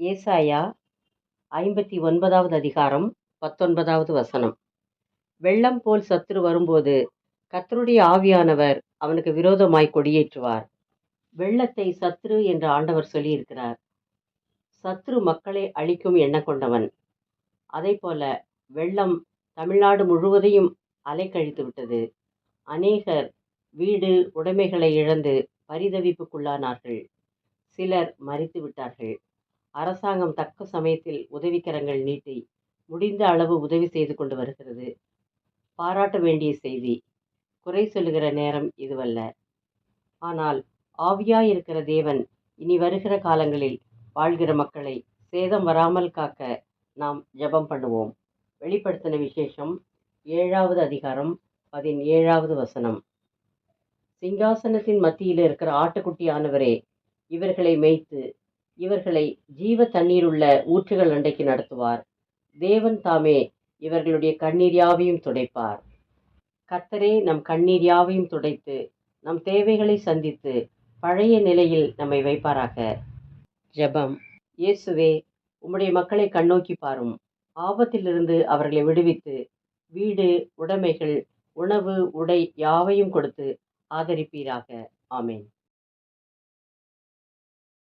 ஏசாயா ஐம்பத்தி ஒன்பதாவது அதிகாரம் பத்தொன்பதாவது வசனம். வெள்ளம் போல் சத்துரு வரும்போது கத்தருடைய ஆவியானவர் அவனுக்கு விரோதமாய் கொடியேற்றுவார். வெள்ளத்தை சத்ரு என்று ஆண்டவர் சொல்லியிருக்கிறார். சத்ரு மக்களை அழிக்கும் எண்ணம் கொண்டவன். போல வெள்ளம் தமிழ்நாடு முழுவதையும் அலைக்கழித்து விட்டது அநேகர் வீடு உடைமைகளை இழந்து பரிதவிப்புக்குள்ளானார்கள். சிலர் மறித்து விட்டார்கள் அரசாங்கம் தக்க சமயத்தில் உதவிக்கரங்கள் நீட்டி முடிந்த அளவு உதவி செய்து கொண்டு வருகிறது. பாராட்ட வேண்டிய செய்தி. குறை சொல்லுகிற நேரம் இதுவல்ல. ஆனால் ஆவியாயிருக்கிற தேவன் இனி வருகிற காலங்களில் வாழ்கிற மக்களை சேதம் வராமல் காக்க நாம் ஜெபம் பண்ணுவோம். வெளிப்படுத்தின விசேஷம் ஏழாவது அதிகாரம் பதினேழாவது வசனம். சிங்காசனத்தின் மத்தியில் இருக்கிற ஆட்டுக்குட்டியானவரே இவர்களை மேய்த்து இவர்களை ஜீவ தண்ணீருள்ள ஊற்றுகள் அண்டைக்கு நடத்துவார். தேவன் தாமே இவர்களுடைய கண்ணீர் யாவையும் துடைப்பார். கத்தரே நம் கண்ணீர் யாவையும் துடைத்து நம் தேவைகளை சந்தித்து பழைய நிலையில் நம்மை வைப்பாராக. ஜெபம். இயேசுவே உம்முடைய மக்களை கண்ணோக்கி பாரும். ஆபத்திலிருந்து அவர்களை விடுவித்து வீடு உடைமைகள் உணவு உடை யாவையும் கொடுத்து ஆதரிப்பீராக. ஆமேன்.